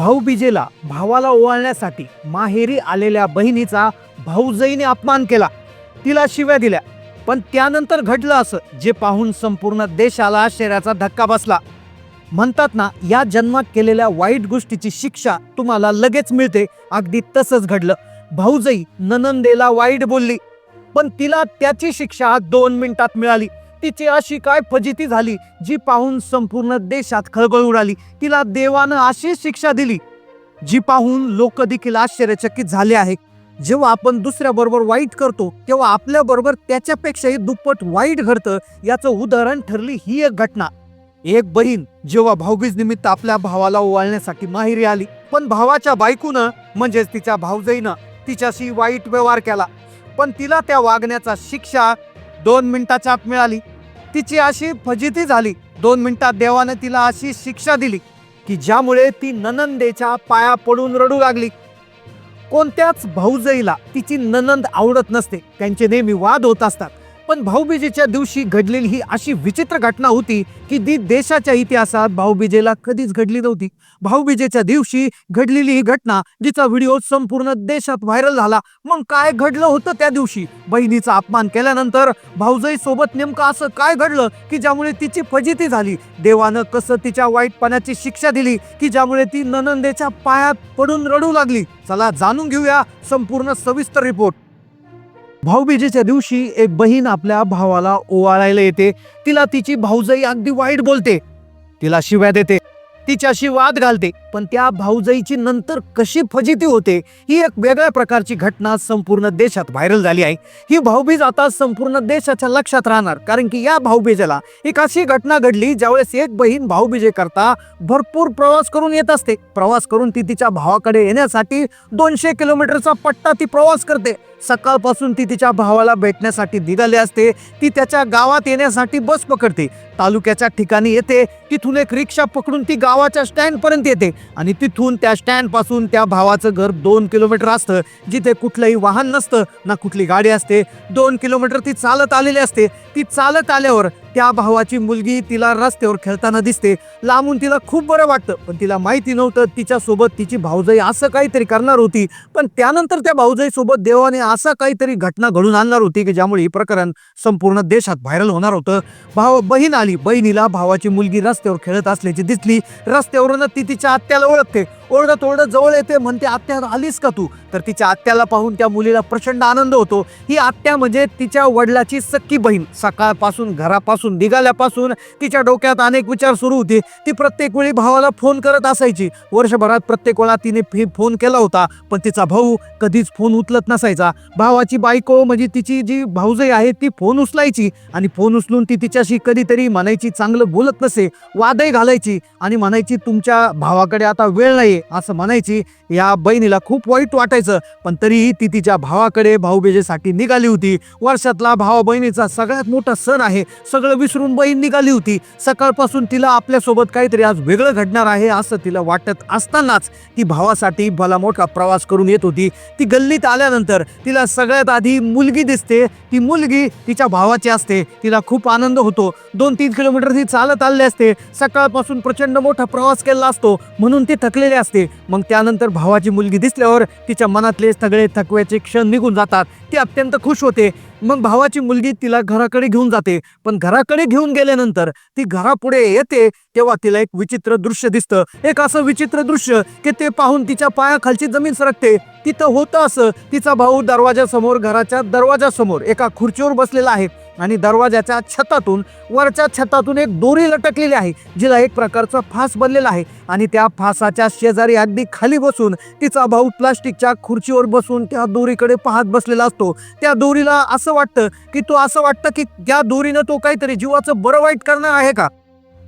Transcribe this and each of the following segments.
भाऊबीजेला भावाला ओवाळण्यासाठी माहेरी आलेल्या बहिणीचा भाऊजईने अपमान केला. तिला शिव्या दिल्या. पण त्यानंतर घडलं असं जे पाहून संपूर्ण देशाला आश्चर्याचा धक्का बसला. म्हणतात ना या जन्मात केलेल्या वाईट गोष्टीची शिक्षा तुम्हाला लगेच मिळते. अगदी तसंच घडलं. भाऊजई ननंदेला वाईट बोलली. पण तिला त्याची शिक्षा दोन मिनिटात मिळाली. तिची अशी काय फजिती झाली जी पाहून संपूर्ण देशात खळबळ उडाली. तिला देवानं अशी शिक्षा दिली जी पाहून लोक देखील आश्चर्यचकित झाले आहे जेव्हा आपण दुसऱ्याबरोबर वाईट करतो तेव्हा आपल्या बरोबर त्याच्यापेक्षाही दुप्पट वाईट घडतं याचं उदाहरण ठरली ही एक घटना. एक बहीण जेव्हा भाऊबीज निमित्त आपल्या भावाला ओवाळण्यासाठी माहेरी आली पण भावाच्या बायकूनं म्हणजेच तिच्या भाऊजईनं तिच्याशी वाईट व्यवहार केला. पण तिला त्या वागण्याचा शिक्षा दोन मिनिटाच्या आत मिळाली. तिची अशी फजिती झाली. दोन मिनिटात देवाने तिला अशी शिक्षा दिली की ज्यामुळे ती ननंदेच्या पाया पडून रडू लागली. कोणत्याच भाऊजईला तिची ननंद आवडत नसते. त्यांचे नेहमी वाद होत असतात. पण भाऊबीजेच्या दिवशी घडलेली ही अशी विचित्र घटना होती की ती देशाच्या इतिहासात भाऊबीजेला कधीच घडली नव्हती. भाऊबीजेच्या दिवशी घडलेली ही घटना जिचा व्हिडिओ संपूर्ण देशात व्हायरल झाला. मग काय घडलं होतं त्या दिवशी? बहिणीचा अपमान केल्यानंतर भाऊजाई सोबत नेमकं असं काय घडलं की ज्यामुळे तिची फजिती झाली? देवानं कसं तिच्या वाईटपणाची शिक्षा दिली की ज्यामुळे ती ननंदेच्या पायात पडून रडू लागली? चला जाणून घेऊया संपूर्ण सविस्तर रिपोर्ट. भाऊबीजेच्या दिवशी एक बहीण आपल्या भावाला ओवाळायला येते. तिला तिची भाऊजाई अगदी वाईट बोलते. तिला शिव्या देते. तिच्याशी वाद घालते. पण त्या भाऊजाईची नंतर कशी फजिती होते ही एक वेगळ्या प्रकारची घटना संपूर्ण देशात व्हायरल झाली आहे. ही भाऊबीज आता संपूर्ण देशाच्या लक्षात राहणार. कारण की या भाऊबीजेला एक अशी घटना घडली ज्यावेळेस एक बहीण भाऊबीजे करता भरपूर प्रवास करून येत असते. प्रवास करून ती तिच्या भावाकडे येण्यासाठी दोनशे किलोमीटरचा पट्टा ती प्रवास करते. सकाळपासून ती तिच्या भावाला भेटण्यासाठी निघाली असते. ती त्याच्या गावात येण्यासाठी बस पकडते. तालुक्याच्या ठिकाणी येते. तिथून एक रिक्षा पकडून ती गावाच्या स्टँडपर्यंत येते. आणि तिथून त्या स्टँडपासून त्या भावाचं घर दोन किलोमीटर असतं. जिथे कुठलंही वाहन नसतं ना कुठली गाडी असते. दोन किलोमीटर ती चालत आलेली असते. ती चालत आल्यावर त्या भावाची मुलगी तिला रस्त्यावर खेळताना दिसते. लांबून तिला खूप बरं वाटतं पण तिला माहिती नव्हतं तिच्यासोबत तिची भाऊजाई असं काहीतरी करणार होती. पण त्यानंतर त्या भाऊजाईसोबत देवाने असं काहीतरी घटना घडून आणणार होती की ज्यामुळे हे प्रकरण संपूर्ण देशात व्हायरल होणार होतं. भाव बहीण आली. बहिणीला भावाची मुलगी रस्त्यावर खेळत असल्याची दिसली. रस्त्यावरूनच ती तिच्या आत्याला ओळखते. ओरडत ओरडत जवळ येते म्हणते आत्या आलीस का तू? तर तिच्या आत्याला पाहून त्या मुलीला प्रचंड आनंद होतो. ही आत्या म्हणजे तिच्या वडिलाची सक्की बहीण. सकाळपासून घरापासून निघाल्यापासून तिच्या डोक्यात अनेक विचार सुरू होते. ती प्रत्येक वेळी भावाला फोन करत असायची. वर्षभरात प्रत्येक वेळा तिने फे- फोन केला होता पण तिचा भाऊ कधीच फोन उचलत नसायचा. भावाची बायको म्हणजे तिची जी भाऊजई आहे ती फोन उचलायची आणि फोन उचलून ती तिच्याशी कधीतरी म्हणायची चांगलं बोलत नसे वादही घालायची आणि म्हणायची तुमच्या भावाकडे आता वेळ नाही असं म्हणायची या बहिणीला खूप वाईट वाटायचं. पण तरीही ती तिच्या भावाकडे भाऊबीजेसाठी निघाली होती. वर्षातला भावा बहिणीचा सगळ्यात मोठा सण आहे. सगळं विसरून बहीण निघाली होती. सकाळपासून तिला आपल्यासोबत काहीतरी आज वेगळं घडणार आहे असं तिला वाटत असतानाच ती भावासाठी भला मोठा प्रवास करून येत होती. ती गल्लीत आल्यानंतर तिला सगळ्यात आधी मुलगी दिसते. ती मुलगी तिच्या भावाची असते. तिला खूप आनंद होतो. दोन तीन किलोमीटर ती चालत आलेली असते. सकाळपासून प्रचंड मोठा प्रवास केला असतो. म्हणून ती थकलेली असते. मग त्यानंतर भावाची मुलगी दिसल्यावर तिच्या मनातले सगळे थकव्याचे क्षण निघून जातात. ती अत्यंत खुश होते. मग भावाची मुलगी तिला घराकडे घेऊन जाते. पण घराकडे घेऊन गेल्यानंतर ती घरापुढे येते तेव्हा तिला एक विचित्र दृश्य दिसतं. एक असं विचित्र दृश्य की ते पाहून तिच्या पायाखालची जमीन सरकते. तिथं होतं असं. तिचा भाऊ दरवाजासमोर घराच्या दरवाजासमोर एका खुर्चीवर बसलेला आहे. आणि दरवाजाच्या छतातून वरच्या छतातून एक दोरी लटकलेली आहे जिला एक प्रकारचा फास बनलेला आहे. आणि त्या फासाच्या शेजारी अगदी खाली बसून तिचा भाऊ प्लास्टिकच्या खुर्चीवर बसून त्या दोरीकडे पाहत बसलेला असतो. त्या दोरीला असं वाटतं की तो असं वाटतं की त्या दोरीनं तो काहीतरी जीवाचं बरं वाईट करणं आहे का?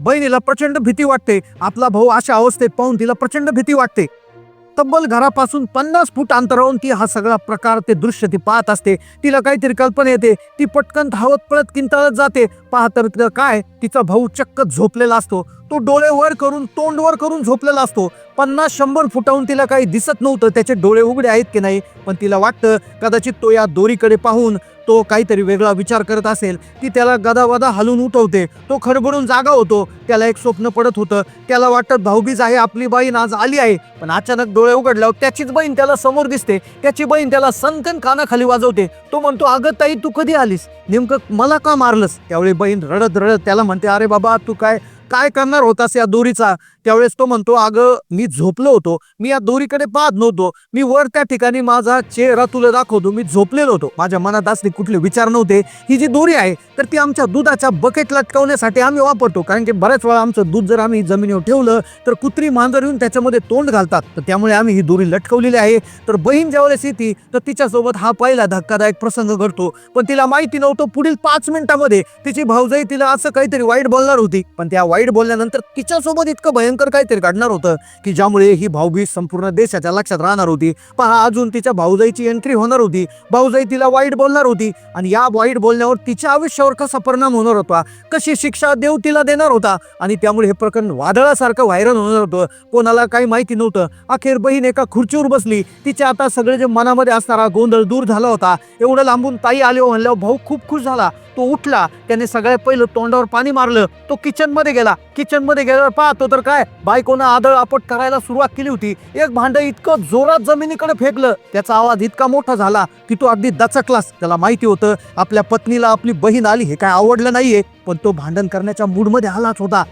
बहिणीला प्रचंड भीती वाटते. आपला भाऊ अशा अवस्थेत पाहून तिला प्रचंड भीती वाटते. तब्बल घरापासून पन्नास फूट अंतरावरून ती हा सगळा प्रकार ते दृश्य ती पाहत असते. तिला काहीतरी कल्पना येते. ती पटकन धावत पळत किंताळत जाते. पाहतर तिला काय? तिचा भाऊ चक्क झोपलेला असतो. तो डोळे वर करून तोंड वर करून झोपलेला असतो. पन्नास शंभर फुटाहून तिला काही दिसत नव्हतं. त्याचे डोळे उघडे आहेत की नाही? पण तिला वाटतं कदाचित तो या दोरीकडे पाहून तो काहीतरी वेगळा विचार करत असेल ती त्याला गदावदा हलून उठवते. तो खडबडून जागा होतो. त्याला एक स्वप्न पडत होतं. त्याला वाटत भाऊबीज आहे आपली बहीण आज आली आहे. पण अचानक डोळे उघडल्यावर त्याचीच बहीण त्याला समोर दिसते. त्याची बहीण त्याला सनकन कानाखाली वाजवते. तो म्हणतो अगं ताई तू कधी आलीस? नेमकं मला का मारलंस? त्यावेळी बहीण रडत रडत त्याला म्हणते अरे बाबा तू काय काय करणार होतास या दोरीचा? त्यावेळेस तो म्हणतो अगं मी झोपलो होतो. मी या दोरीकडे पाहत नव्हतो. मी वर त्या ठिकाणी माझा चेहरा तुला दाखवतो. मी झोपलेलो होतो. माझ्या मनात असले कुठले विचार नव्हते. ही जी दोरी आहे तर ती आमच्या दुधाच्या बकेट लटकवण्यासाठी आम्ही वापरतो. कारण की बऱ्याच वेळा आमचं दूध जर आम्ही जमिनीवर ठेवलं तर कुत्री मांजर येऊन त्याच्यामध्ये तोंड घालतात. तर त्यामुळे आम्ही ही दोरी लटकवलेली आहे. तर बहीण ज्यावेळेस येते तर तिच्यासोबत हा पहिला धक्कादायक प्रसंग घडतो. पण तिला माहिती नव्हतं पुढील पाच मिनिटामध्ये तिची भाऊजाई तिला असं काहीतरी वाईट बोलणार होती. पण त्या वाईट वाईट बोलल्यानंतर तिच्यासोबत इतकं भयंकर काहीतरी घडणार होतं की ज्यामुळे ही भाऊबीज संपूर्ण देशाच्या लक्षात राहणार होती. पहा अजून तिच्या भाऊजाईची एंट्री होणार होती. भाऊजाई तिला वाईट बोलणार होती आणि या वाईट बोलण्यावर तिच्या आयुष्यावर कसा परिणाम होणार होता? कशी शिक्षा देव तिला देणार होता? आणि त्यामुळे हे प्रकरण वादळासारखं व्हायरल होणार होतं. कोणाला काही माहिती नव्हतं. अखेर बहीण एका खुर्चीवर बसली. तिच्या आता सगळे जे मनामध्ये असणारा गोंधळ दूर झाला होता. एवढं लांबून ताई आले हो म्हणल्यावर भाऊ खूप खुश झाला. तो उठला त्याने सगळ्यात पहिलं तोंडावर पाणी मारलं तो किचनमध्ये गेला. किचनमध्ये गेल्यावर पाहतो तर काय बायकोनं आदळ आपट करायला सुरुवात केली होती. एक भांडं इतकं जोरात जमिनीकडे फेकलं त्याचा आवाज इतका मोठा झाला की तो अगदी दचकलास. त्याला माहिती होतं आपल्या पत्नीला आपली बहीण आली हे काय आवडलं नाहीये पण तो भांडण करण्याच्या मूडमध्ये आलाच होता.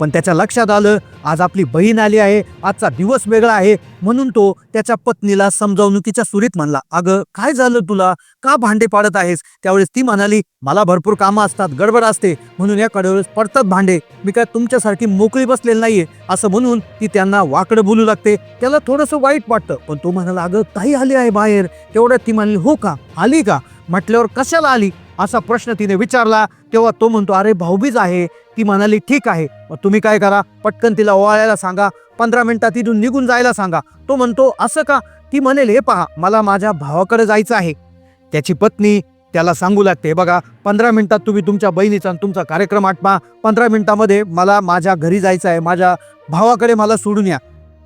पण त्याच्या लक्षात आलं आज आपली बहीण आली आहे आजचा दिवस वेगळा आहे म्हणून तो त्याच्या पत्नीला समजावणुकीच्या सुरीत म्हणला अगं काय झालं तुला? का भांडे पाडत आहेस? त्यावेळेस ती म्हणाली मला भरपूर कामं असतात गडबड असते म्हणून या कडेवेळेस पडतात भांडे. मी काय तुमच्यासारखी मोकळी बसलेली नाहीये. असं म्हणून ती त्यांना वाकडं बोलू लागते. त्याला थोडंसं वाईट वाटतं पण तो म्हणाला अगं ताई आली आहे बाहेर. तेवढ्यात ती म्हणाली हो का? आली का? म्हटल्यावर कशाला आली? असा प्रश्न तिने विचारला. तेव्हा तो म्हणतो अरे भाऊबीज आहे. ती म्हणाली ठीक आहे. मग तुम्ही काय करा? पटकन तिला ओवाळायला सांगा. पंधरा मिनिटात तिथून निघून जायला सांगा. तो म्हणतो असं का? ती म्हणेल हे पहा मला माझ्या भावाकडे जायचं आहे. त्याची पत्नी त्याला सांगू लागते बघा पंधरा मिनिटात तुम्ही तुमच्या बहिणीचा आणि तुमचा कार्यक्रम आटपा. पंधरा मिनिटामध्ये मला माझ्या घरी जायचं आहे. माझ्या भावाकडे मला सोडून या.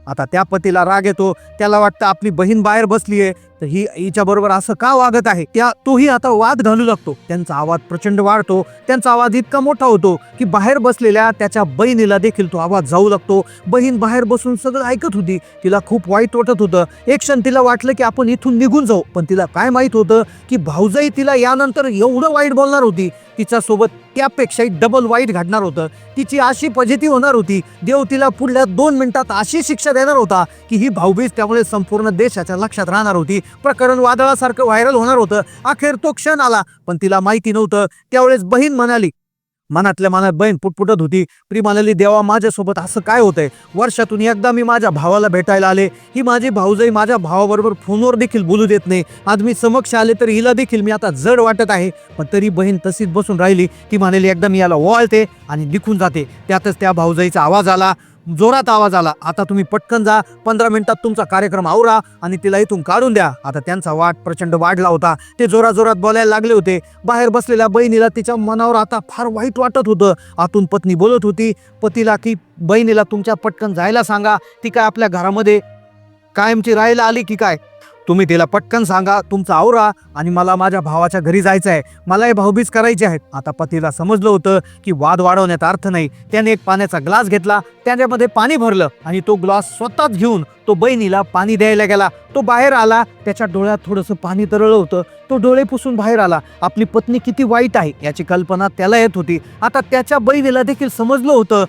आता त्या पतीला राग येतो. त्याला वाटतं आपली बहीण बाहेर बसली आहे तर ही हिच्याबरोबर असं का वागत आहे? त्या तोही आता वाद घालू लागतो. त्यांचा आवाज प्रचंड वाढतो. त्यांचा आवाज इतका मोठा होतो की बाहेर बसलेल्या त्याच्या बहिणीला देखील तो आवाज जाऊ लागतो. बहीण बाहेर बसून सगळं ऐकत होती. तिला खूप वाईट वाटत होतं. एक क्षण तिला वाटलं की आपण इथून निघून जाऊ. पण तिला काय माहीत होतं की भाऊजाई तिला यानंतर एवढं वाईट बोलणार होती. तिच्यासोबत त्यापेक्षाही डबल वाईट घडणार होतं. तिची अशी पजेती होणार होती. देव तिला पुढल्या दोन मिनिटात अशी शिक्षा देणार होता की ही भाऊबीज त्यामुळे संपूर्ण देशाच्या लक्षात राहणार होती. प्रकरण वादळासारखं व्हायरल होणार होतं. अखेर तो क्षण आला पण तिला माहिती नव्हतं. त्यावेळेस बहीण म्हणाली मनातल्या मनात बहीण पुटपुटत होती. प्री म्हणाली देवा माझ्यासोबत असं काय होतंय? वर्षातून एकदा मी माझ्या भावाला भेटायला आले. ही माझी भाऊजाई माझ्या भावाबरोबर फोनवर देखील बोलू देत नाही. आज मी समक्ष आले तर हिला देखील मी आता जड वाटत आहे. पण तरी बहीण तशीच बसून राहिली. ती म्हणाली एकदा मी याला ओवाळते आणि निघून जाते. त्यातच त्या भाऊजाईचा आवाज आला. जोरात आवाज आला. आता तुम्ही पटकन जा. पंधरा मिनिटात तुमचा कार्यक्रम आवरा आणि तिला इथून काढून द्या. आता त्यांचा वाट प्रचंड वाढला होता. ते जोरा जोरात बोलायला लागले होते. बाहेर बसलेल्या बहिणीला तिच्या मनावर आता फार वाईट वाटत होतं. आतून पत्नी बोलत होती पतीला की बहिणीला तुमच्या पटकन जायला सांगा. ती काय आपल्या घरामध्ये कायमची राहायला आली की काय? तुम्ही तिला पटकन सांगा तुमचा आवरा आणि मला माझ्या भावाच्या घरी जायचं आहे मला हे भाऊबीज करायचे आहेत आता पतीला समजलं होतं की वाद वाढवण्यात अर्थ नाही. त्याने एक पाण्याचा ग्लास घेतला त्याच्यामध्ये पाणी भरलं आणि तो ग्लास स्वतःच घेऊन तो बहिणीला पाणी द्यायला गेला. तो बाहेर आला त्याच्या डोळ्यात थोडंसं पाणी तरळलं होतं. तो डोळे पुसून बाहेर आला. आपली पत्नी किती वाईट आहे याची कल्पना त्याला येत होती. आता त्याच्या बहिणीला देखील समजलं होतं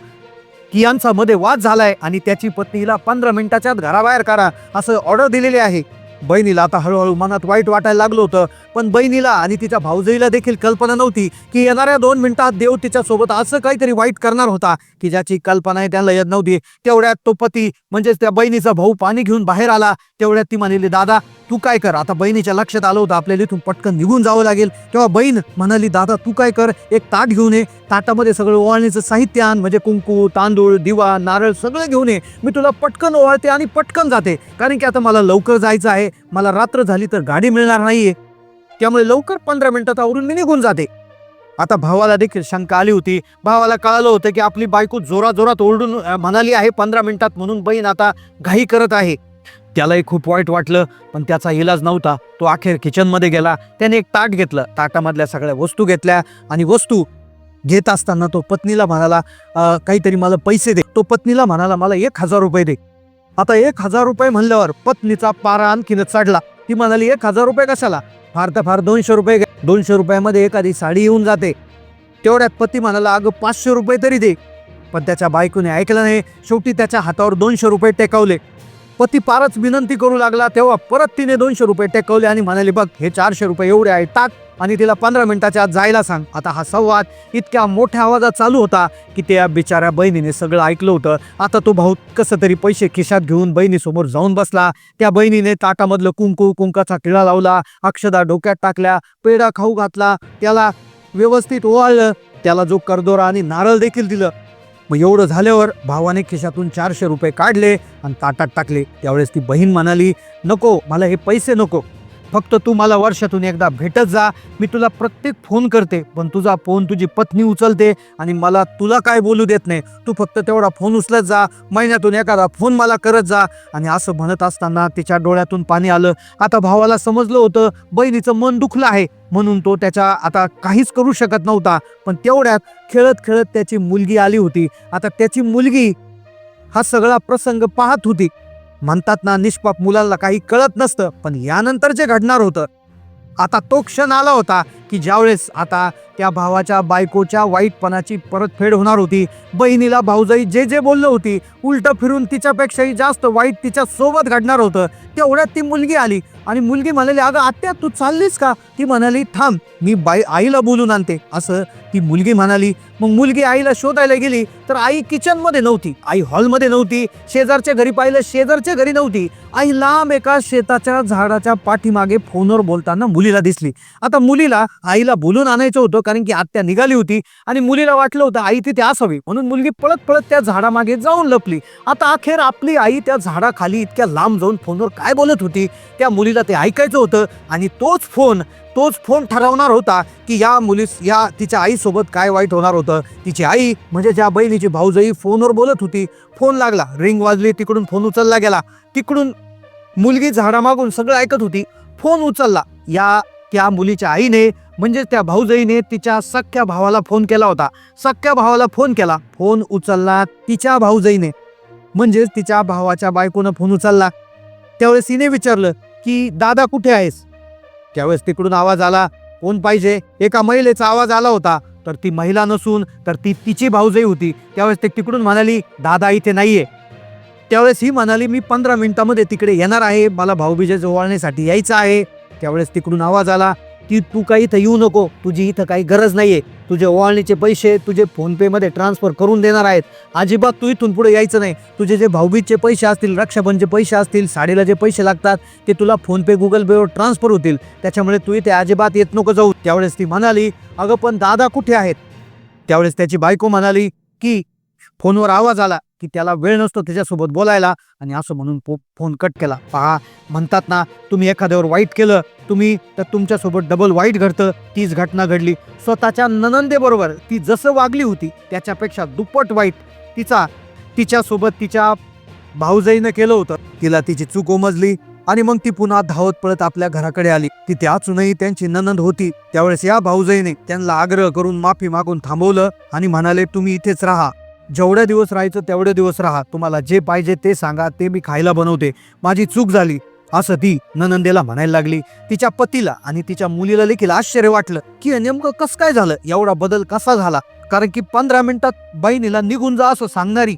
की यांचा मध्ये वाद झालाय आणि त्याची पत्नीला पंधरा मिनिटाच्या घराबाहेर करा असं ऑर्डर दिलेली आहे. बहिणीला आता हळूहळू मनात वाईट वाटायला लागलं होतं पण बहिणीला आणि तिच्या भाऊजईला देखील कल्पना नव्हती की येणाऱ्या दोन मिनिटात देव तिच्यासोबत असं काहीतरी वाईट करणार होता की ज्याची कल्पना त्यांना येत नव्हती. तेवढ्यात तो पती म्हणजेच त्या बहिणीचा भाऊ पाणी घेऊन बाहेर आला. तेवढ्यात ती म्हणाली दादा तू काय कर? आता बहिणीच्या लक्षात आलं होतं आपल्याला इथून पटकन निघून जावं लागेल. तेव्हा बहीण म्हणाली दादा तू काय कर? एक ताट घेऊन ये. ताटामध्ये सगळं ओवाळणीचं साहित्य आण म्हणजे कुंकू तांदूळ दिवा नारळ सगळं घेऊन ये. मी तुला पटकन ओवाळते आणि पटकन जाते. कारण की आता मला लवकर जायचं आहे. मला रात्र झाली तर गाडी मिळणार नाहीये. त्यामुळे लवकर पंधरा मिनिटात आवरून मी निघून जाते. आता भावाला देखील शंका आली होती. भावाला कळालं होतं की आपली बायको जोराजोरात जोरात ओरडून म्हणाली आहे पंधरा मिनिटात म्हणून बहीण आता घाई करत आहे. त्यालाही खूप वाईट वाटलं पण त्याचा इलाज नव्हता. तो अखेर किचनमध्ये गेला. त्याने एक ताट घेतलं. ताटामधल्या सगळ्या वस्तू घेतल्या आणि वस्तू घेत असताना तो पत्नीला म्हणाला काहीतरी मला पैसे दे. तो पत्नीला म्हणाला मला एक हजार रुपये दे. आता एक हजार रुपये म्हणल्यावर पत्नीचा पारा आणखीनच चढला. ती म्हणाली एक हजार रुपये कशाला? फार तर फार दोनशे रुपये दोनशे रुपयामध्ये एखादी साडी येऊन जाते. तेवढ्यात पती म्हणाला अगं पाचशे रुपये तरी दे. पण त्याच्या बायकोने ऐकलं नाही. शेवटी त्याच्या हातावर दोनशे रुपये टेकवले. पती फारच विनंती करू लागला तेव्हा परत तिने दोनशे रुपये टेकवले आणि म्हणाले बघ हे चारशे रुपये एवढे आहे टाक आणि तिला पंधरा मिनिटाच्या आत जायला सांग. आता हा संवाद इतक्या मोठ्या आवाजात चालू होता की त्या बिचाऱ्या बहिणीने सगळं ऐकलं होतं. आता तो भाऊ कसं तरी पैसे खिशात घेऊन बहिणीसमोर जाऊन बसला. त्या बहिणीने ताटामधलं कुंकू कुंकाचा किळा लावला अक्षदा डोक्यात टाकल्या पेढा खाऊ घातला त्याला व्यवस्थित ओवाळलं त्याला जो करदोरा आणि नारळ देखील दिलं मग एवढं झाल्यावर भावाने खिशातून चारशे रुपये काढले आणि ताटात टाकले. त्यावेळेस ती बहीण म्हणाली नको मला हे पैसे नको. फक्त तू मला वर्षातून एकदा भेटत जा. मी तुला प्रत्येक फोन करते पण तुझा फोन तुझी पत्नी उचलते आणि मला तुला काय बोलू देत नाही. तू फक्त तेवढा फोन उचलत जा महिन्यातून एखादा फोन मला करत जा. आणि असं म्हणत असताना तिच्या डोळ्यातून पाणी आलं. आता भावाला समजलं होतं बहिणीचं मन दुखलं आहे. म्हणून तो त्याच्या आता काहीच करू शकत नव्हता. पण तेवढ्यात खेळत खेळत त्याची मुलगी आली होती. आता त्याची मुलगी हा सगळा प्रसंग पाहत होती. म्हणतात ना निष्पाप मुलांना काही कळत नसतं पण यानंतर जे घडणार होतं आता तो क्षण आला होता की ज्यावेळेस आता त्या भावाच्या बायकोच्या वाईटपणाची परतफेड होणार होती बहिणीला भाऊजाई जे जे बोललं होती उलटं फिरून तिच्यापेक्षाही जास्त वाईट तिच्या सोबत घडणार होतं तेवढ्यात ती मुलगी आली. आणि मुलगी म्हणाली अगं आत्या तू चाललीस का? ती म्हणाली थांब मी बाई आईला बोलून आणते. असं ती मुलगी म्हणाली. मग मुलगी आईला शोधायला गेली तर आई किचनमध्ये नव्हती आई हॉलमध्ये नव्हती शेजारच्या घरी पाहिलं शेजारच्या घरी नव्हती. आई लांब एका शेताच्या झाडाच्या पाठीमागे फोनवर बोलताना मुलीला दिसली. आता मुलीला आईला बोलून आणायचं होतं कारण की आत्या निघाली होती आणि मुलीला वाटलं होतं आई तिथे असावी. म्हणून मुलगी पळत पळत त्या झाडामागे जाऊन लपली. आता अखेर आपली आई त्या झाडाखाली इतक्या लांब जाऊन फोनवर काय बोलत होती त्या मुलीला ते ऐकायचं होतं आणि तोच फोन तोच फोन ठरवणार होता की या मुलीस या तिच्या आईसोबत काय वाईट होणार होतं. तिची आई म्हणजे ज्या बहिणीची भाऊजाई फोनवर बोलत होती फोन लागला रिंग वाजली तिकडून फोन उचलला गेला. तिकडून मुलगी झाडामागून सगळं ऐकत होती फोन उचलला. या त्या मुलीच्या आईने म्हणजे त्या भाऊजाईने तिच्या सख्या भावाला फोन केला होता. सख्या भावाला फोन केला. फोन उचलला तिच्या भाऊजाईने. म्हणजेच तिच्या भावाच्या बायकोनं फोन उचलला. त्यावेळेस तिने विचारलं की दादा कुठे आहेस? त्यावेळेस तिकडून आवाज आला कोण पाहिजे? एका महिलेचा आवाज आला होता तर ती महिला नसून तर ती तिची भाऊजही होती. त्यावेळेस ते तिकडून म्हणाली दादा इथे नाहीये. त्यावेळेस ही म्हणाली मी पंधरा मिनिटामध्ये तिकडे येणार आहे. मला भाऊबीजेचं ओवाळण्यासाठी यायचं आहे. त्यावेळेस तिकडून आवाज आला की तू काही इथं येऊ नको. तुझी इथं काही गरज नाहीये. तुझे ओवाळणीचे पैसे तुझे फोनपेमध्ये ट्रान्सफर करून देणार आहेत. अजिबात तू इथून पुढे यायचं नाही. तुझे जे भाऊबीजचे पैसे असतील रक्षाबंधनचे पैसे असतील साडीला जे पैसे लागतात ते तुला फोनपे गुगल पेवर ट्रान्सफर होतील. त्याच्यामुळे तू इथे अजिबात येत नको जाऊ. त्यावेळेस ती म्हणाली अगं पण दादा कुठे आहेत? त्यावेळेस त्याची बायको म्हणाली की फोनवर आवाज आला की त्याला वेळ नसतो त्याच्यासोबत बोलायला आणि असं म्हणून फो फोन कट केला. पहा म्हणतात ना तुम्ही एखाद्यावर वाईट केलं तुम्ही तर तुमच्यासोबत डबल वाईट घडतं तीच घटना घडली. स्वतःच्या ननंदेबरोबर ती जसं वागली होती त्याच्यापेक्षा दुप्पट वाईट. तिचा तिच्यासोबत तिच्या भाऊजाईनं केलं होतं. तिला तिची चूक उमजली आणि मग ती पुन्हा धावत पळत आपल्या घराकडे आली. तिथे अजूनही त्यांची ननंद होती. त्यावेळेस या भाऊजाईने त्यांना आग्रह करून माफी मागून थांबवलं आणि म्हणाले तुम्ही इथेच राहा. जेवढ्या दिवस राहायचं तेवढे दिवस राहा. तुम्हाला जे पाहिजे ते सांगा ते मी खायला बनवते. माझी चूक झाली असं ती ननंदेला म्हणायला लागली. तिच्या पतीला आणि तिच्या मुलीला देखील आश्चर्य वाटलं की नेमकं कसं काय झालं? एवढा बदल कसा झाला? कारण की पंधरा मिनिटात बहिणीला निघून जा असं सांगणारी.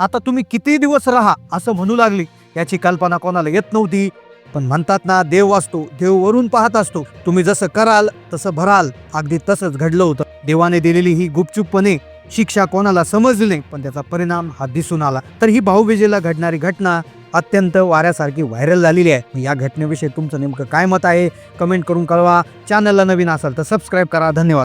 आता तुम्ही किती दिवस राहा असं म्हणू लागली. याची कल्पना कोणाला येत नव्हती. पण म्हणतात ना देव वाचतो देव वरून पाहत असतो. तुम्ही जसं कराल तसं भराल. अगदी तसंच घडलं होतं. देवाने दिलेली ही गुपचूपपणे शिक्षा कोणाला समजली नाही पण त्याचा परिणाम हा दिसून आला. तर ही भाऊबीजेला घडणारी घटना अत्यंत वाऱ्यासारखी व्हायरल झालेली आहे. या घटनेविषयी तुमचं नेमकं काय मत आहे? कमेंट करून कळवा. चॅनलला नवीन असाल तर सबस्क्राईब करा. धन्यवाद.